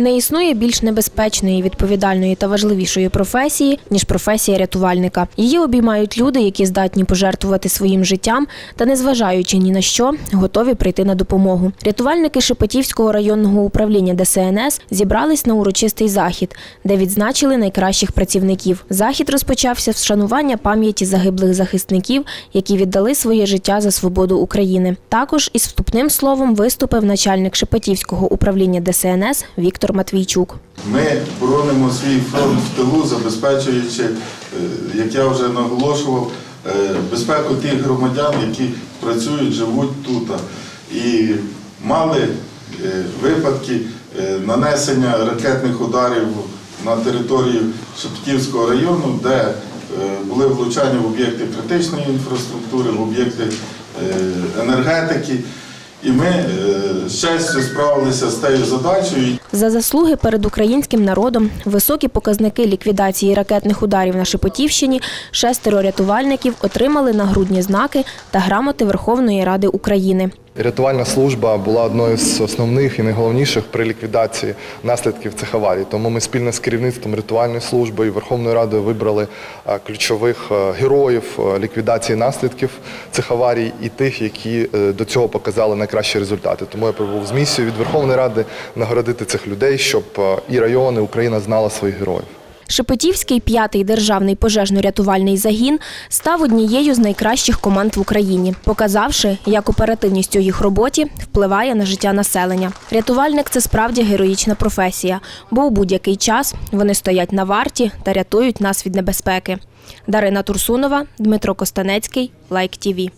Не існує більш небезпечної, відповідальної та важливішої професії, ніж професія рятувальника. Її обіймають люди, які здатні пожертвувати своїм життям та, незважаючи ні на що, готові прийти на допомогу. Рятувальники Шепетівського районного управління ДСНС зібрались на урочистий захід, де відзначили найкращих працівників. Захід розпочався з вшанування пам'яті загиблих захисників, які віддали своє життя за свободу України. Також із вступним словом виступив начальник Шепетівського управління ДСНС Віктор Матвійчук. Ми боронимо свій фронт в тилу, забезпечуючи, е, як я вже наголошував, е, безпеку тих громадян, які працюють, живуть тут. І мали е, випадки нанесення ракетних ударів на територію Шептівського району, де були влучання в об'єкти критичної інфраструктури, в об'єкти енергетики. І ми е, з честю справилися з тією задачею. За заслуги перед українським народом, високі показники ліквідації ракетних ударів на Шепетівщині, шестеро рятувальників отримали нагрудні знаки та грамоти Верховної Ради України. Рятувальна служба була одною з основних і найголовніших при ліквідації наслідків цих аварій. Тому ми спільно з керівництвом рятувальної служби і Верховною Радою вибрали е, ключових е, героїв е, ліквідації наслідків цих аварій і тих, які до цього показали найкращі результати. Тому я прибув з місією від Верховної Ради нагородити цих людей, щоб і райони, Україна знала своїх героїв. Шепетівський п'ятий державний пожежно-рятувальний загін став однією з найкращих команд в Україні, показавши, як оперативність у їх роботі впливає на життя населення. Рятувальник це справді героїчна професія, бо у будь-який час вони стоять на варті та рятують нас від небезпеки. Дарина Турсунова, Дмитро Костанецький, Лайк ТІВІ.